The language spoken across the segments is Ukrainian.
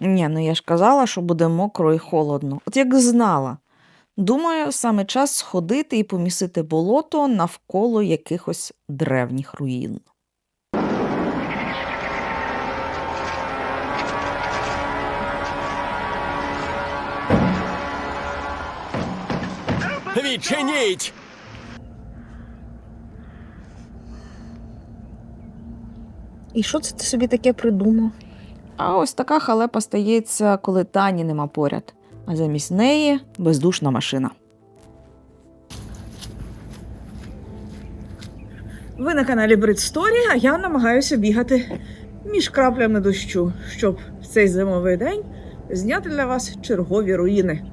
Ні, ну я ж казала, що буде мокро і холодно. От як знала. Думаю, саме час сходити і помісити болото навколо якихось древніх руїн. Відчиніть! І що це ти собі таке придумав? А ось така халепа стається, коли Тані нема поряд, а замість неї бездушна машина. Ви на каналі Бридсторі, а я намагаюся бігати між краплями дощу, щоб в цей зимовий день зняти для вас чергові руїни.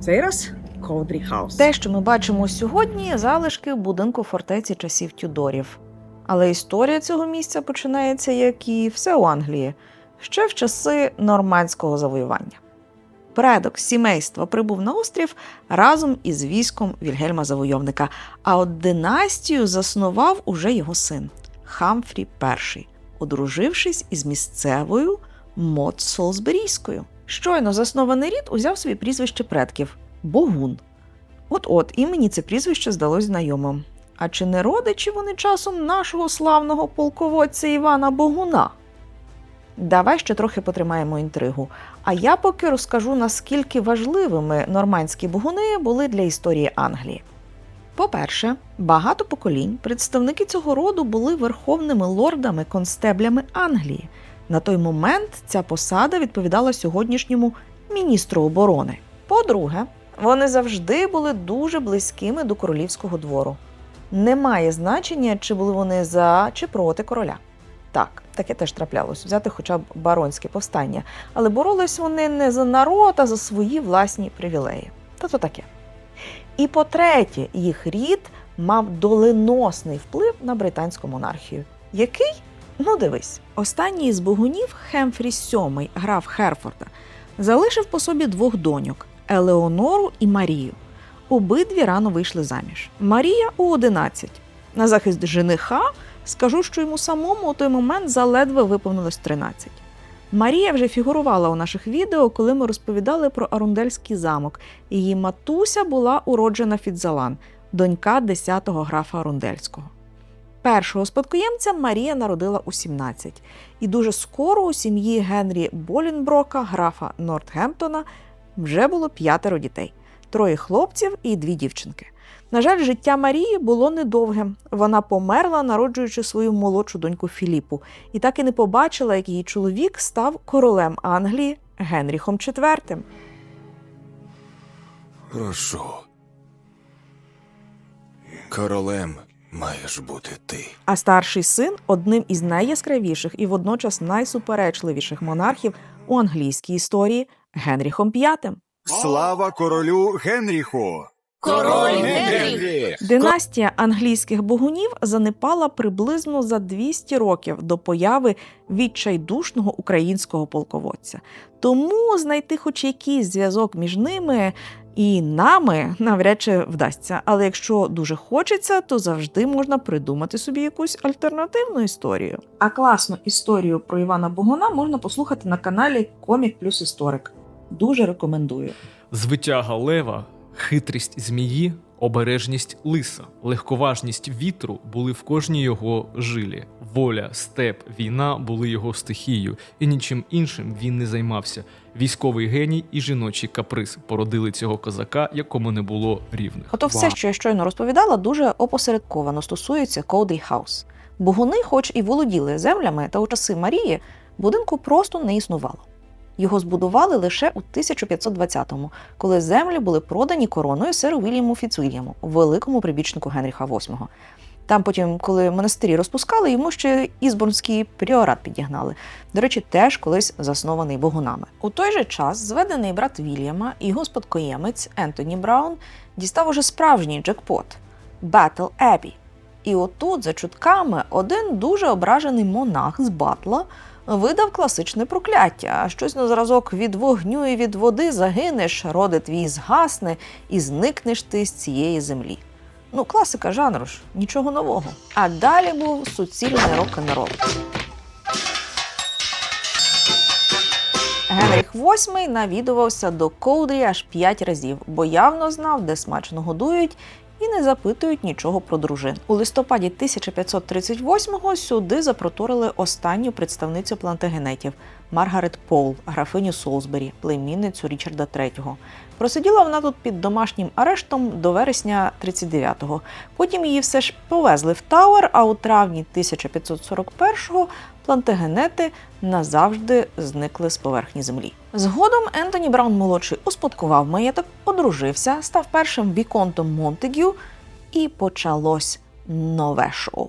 Цей раз Ковдрі Хаус. Те, що ми бачимо сьогодні, залишки будинку фортеці часів Тюдорів. Але історія цього місця починається, як і все у Англії, ще в часи нормандського завоювання. Предок сімейства прибув на острів разом із військом Вільгельма Завойовника, а от династію заснував уже його син Хамфрі І, одружившись із місцевою Мот Солсберійською. Щойно заснований рід узяв собі прізвище предків Богун. От-от, і мені це прізвище здалось знайомим. А чи не родичі вони часом нашого славного полководця Івана Богуна? Давай ще трохи потримаємо інтригу. А я поки розкажу, наскільки важливими нормандські богуни були для історії Англії. По-перше, багато поколінь представники цього роду були верховними лордами-констеблями Англії. На той момент ця посада відповідала сьогоднішньому міністру оборони. По-друге, вони завжди були дуже близькими до королівського двору. Немає значення, чи були вони за чи проти короля. Так, таке теж траплялось взяти хоча б баронське повстання, але боролись вони не за народ, а за свої власні привілеї. Та то таке. І по-третє, їх рід мав доленосний вплив на британську монархію. Який? Ну, дивись, останній із богунів Хемфрі VII, граф Херфорда, залишив по собі двох доньок Елеонору і Марію. Обидві рано вийшли заміж. Марія у 11. На захист жениха скажу, що йому самому у той момент заледве виповнилось 13. Марія вже фігурувала у наших відео, коли ми розповідали про Арундельський замок. Її матуся була уроджена Фідзалан, донька 10-го графа Арундельського. Першого спадкоємця Марія народила у 17, і дуже скоро у сім'ї Генрі Болінброка, графа Нортгемптона, вже було п'ятеро дітей троє хлопців і дві дівчинки. На жаль, життя Марії було недовгим. Вона померла, народжуючи свою молодшу доньку Філіпу, і так і не побачила, як її чоловік став королем Англії Генріхом IV. Прошу. Королем маєш бути ти. А старший син одним із найяскравіших і водночас найсуперечливіших монархів у англійській історії Генріхом V. Слава королю Генріху! Король Генрі! Династія англійських богунів занепала приблизно за 200 років до появи відчайдушного українського полководця. Тому знайти хоч якийсь зв'язок між ними і нами навряд чи вдасться. Але якщо дуже хочеться, то завжди можна придумати собі якусь альтернативну історію. А класну історію про Івана Богуна можна послухати на каналі Комік плюс Історик. Дуже рекомендую. Звитяга лева, хитрість змії, обережність лиса, легковажність вітру були в кожній його жилі. Воля, степ, війна були його стихією, і нічим іншим він не займався. Військовий геній і жіночий каприз породили цього козака, якому не було рівних. Ото все, що я щойно розповідала, дуже опосередковано стосується Коудрі Хаус. Богуни, хоч і володіли землями, та у часи Марії будинку просто не існувало. Його збудували лише у 1520-му, коли землі були продані короною серу Вільяму Фіцвільяму, великому прибічнику Генріха VIII. Там потім, коли монастирі розпускали, йому ще Ізборнський пріорат підігнали. До речі, теж колись заснований богунами. У той же час зведений брат Вільяма і його спадкоємець Ентоні Браун дістав уже справжній джекпот Бетл Ебі. І отут, за чутками, один дуже ображений монах з батла видав класичне прокляття. Щось на зразок від вогню і від води загинеш, роди твій згасне і зникнеш ти з цієї землі. Ну, класика жанру ж, нічого нового. А далі був суцільний рок-н-рол. Генріх VIII навідувався до Коудрі аж п'ять разів, бо явно знав, де смачно годують. І не запитують нічого про дружин. У листопаді 1538-го сюди запроторили останню представницю плантагенетів Маргарет Пол, графиню Солсбері, племінницю Річарда III. Просиділа вона тут під домашнім арештом до вересня 39-го. Потім її все ж повезли в Тауер, а у травні 1541-го плантагенети назавжди зникли з поверхні землі. Згодом Ентоні Браун молодший успадкував маєток, одружився, став першим віконтом Монтегю, і почалось нове шоу.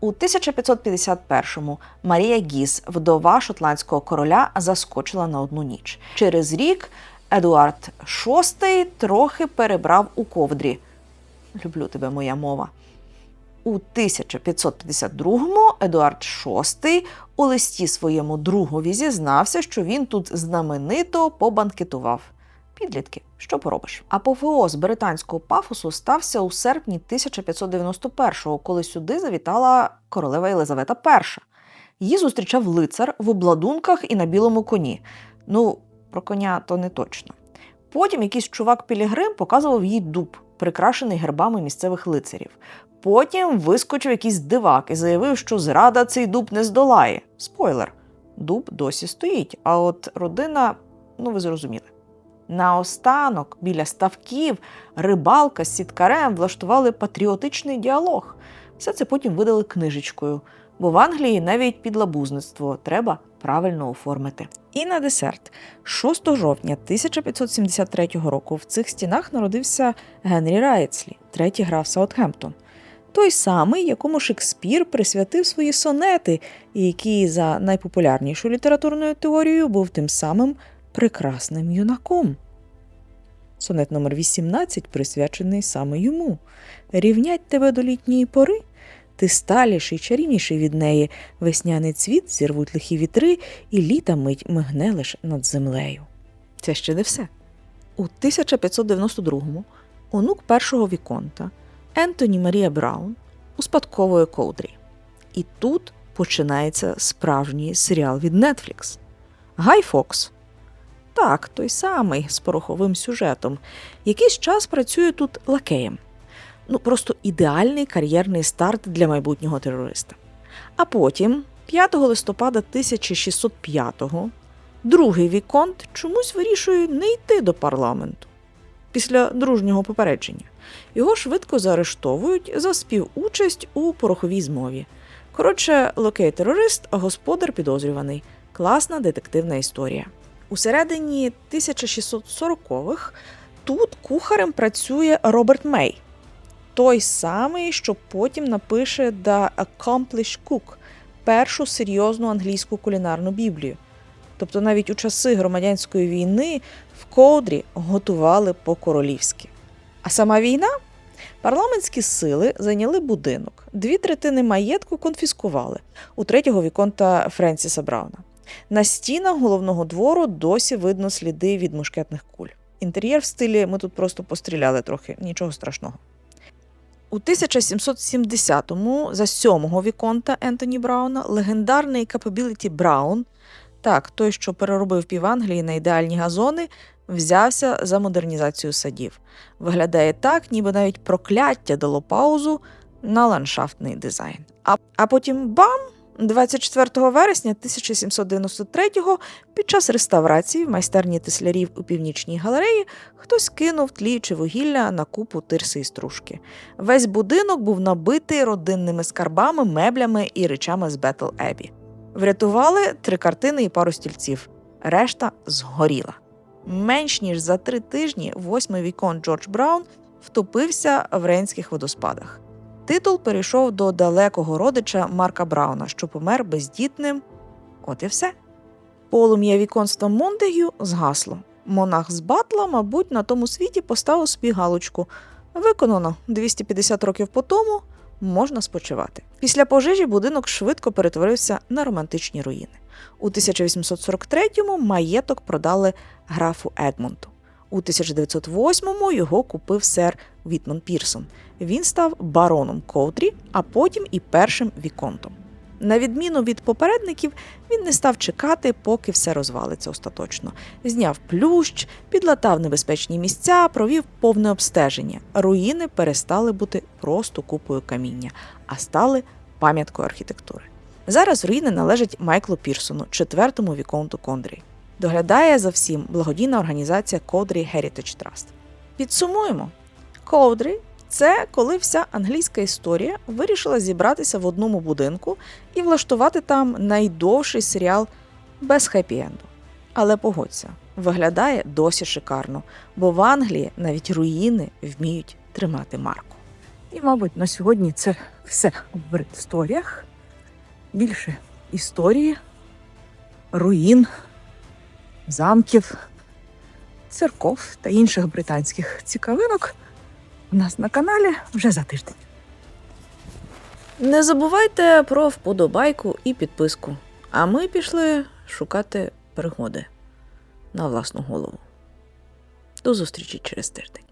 У 1551-му Марія Гіс, вдова шотландського короля, заскочила на одну ніч. Через рік Едуард VI трохи перебрав у ковдрі. Люблю тебе, моя мова. У 1552-му Едуард VI у листі своєму другові зізнався, що він тут знаменито побанкетував. Підлітки, що поробиш? Апофеоз британського пафосу стався у серпні 1591-го, коли сюди завітала королева Єлизавета І. Її зустрічав лицар в обладунках і на білому коні. Ну, про коня то не точно. Потім якийсь чувак Пілігрим показував їй дуб, прикрашений гербами місцевих лицарів. Потім вискочив якийсь дивак і заявив, що зрада цей дуб не здолає. Спойлер: дуб досі стоїть, а от родина, ну ви зрозуміли. Наостанок, біля ставків, рибалка з сіткарем влаштували патріотичний діалог. Все це потім видали книжечкою, бо в Англії навіть підлабузництво треба правильно оформити. І на десерт, 6 жовтня 1573 року в цих стінах народився Генрі Райцлі, третій граф Саутгемптон. Той самий, якому Шекспір присвятив свої сонети, і який за найпопулярнішою літературною теорією був тим самим прекрасним юнаком. Сонет номер 18 присвячений саме йому. Рівнять тебе до літньої пори, ти сталіший, чарівніший від неї, весняний цвіт зірвуть лихі вітри, і літа мить мигне лиш над землею. Це ще не все. У 1592-му онук першого віконта Ентоні Марія Браун успадковує Коудрі. І тут починається справжній серіал від Netflix. Гай Фокс. Так, той самий з пороховим сюжетом. Якийсь час працює тут лакеєм. Ну, просто ідеальний кар'єрний старт для майбутнього терориста. А потім, 5 листопада 1605-го, другий Віконт чомусь вирішує не йти до парламенту після дружнього попередження. Його швидко заарештовують за співучасть у пороховій змові. Коротше, локей-терорист, а господар підозрюваний. Класна детективна історія. У середині 1640-х тут кухарем працює Роберт Мей, той самий, що потім напише The Accomplished Cook, першу серйозну англійську кулінарну біблію. Тобто навіть у часи громадянської війни в Коудрі готували по-королівськи. А сама війна? Парламентські сили зайняли будинок, дві третини маєтку конфіскували у третього віконта Френсіса Брауна. На стінах головного двору досі видно сліди від мушкетних куль. Інтер'єр в стилі ми тут просто постріляли трохи, нічого страшного. У 1770-му за сьомого віконта Ентоні Брауна легендарний Capability Браун, так, той, що переробив пів Англії на ідеальні газони, взявся за модернізацію садів. Виглядає так, ніби навіть прокляття дало паузу на ландшафтний дизайн. А, а потім бам! 24 вересня 1793-го під час реставрації в майстерні теслярів у північній галереї хтось кинув тліюче вугілля на купу тирси і стружки. Весь будинок був набитий родинними скарбами, меблями і речами з Бетл Ебі. Врятували три картини і пару стільців. Решта згоріла. Менш ніж за три тижні восьмий вікон Джордж Браун втопився в рейнських водоспадах. Титул перейшов до далекого родича Марка Брауна, що помер бездітним. От і все. Полум'я віконства Монтегю згасло. Монах з Батла, мабуть, на тому світі поставив собі галочку. Виконано 250 років по тому можна спочивати. Після пожежі будинок швидко перетворився на романтичні руїни. У 1843-му маєток продали графу Едмонту. У 1908-му його купив сер Вітман Пірсон. Він став бароном Коутрі, а потім і першим віконтом. На відміну від попередників, він не став чекати, поки все розвалиться остаточно. Зняв плющ, підлатав небезпечні місця, провів повне обстеження. Руїни перестали бути просто купою каміння, а стали пам'яткою архітектури. Зараз руїни належать Майклу Пірсону, четвертому віконту Кондрі. Доглядає за всім благодійна організація Coudry Heritage Trust. Підсумуємо: Coudry – це коли вся англійська історія вирішила зібратися в одному будинку і влаштувати там найдовший серіал без хеппі-енду. Але погодься, виглядає досі шикарно, бо в Англії навіть руїни вміють тримати марку. І, мабуть, на сьогодні це все в історіях. Більше історії, руїн, замків, церков та інших британських цікавинок нас на каналі вже за тиждень. Не забувайте про вподобайку і підписку. А ми пішли шукати пригоди на власну голову. До зустрічі через тиждень.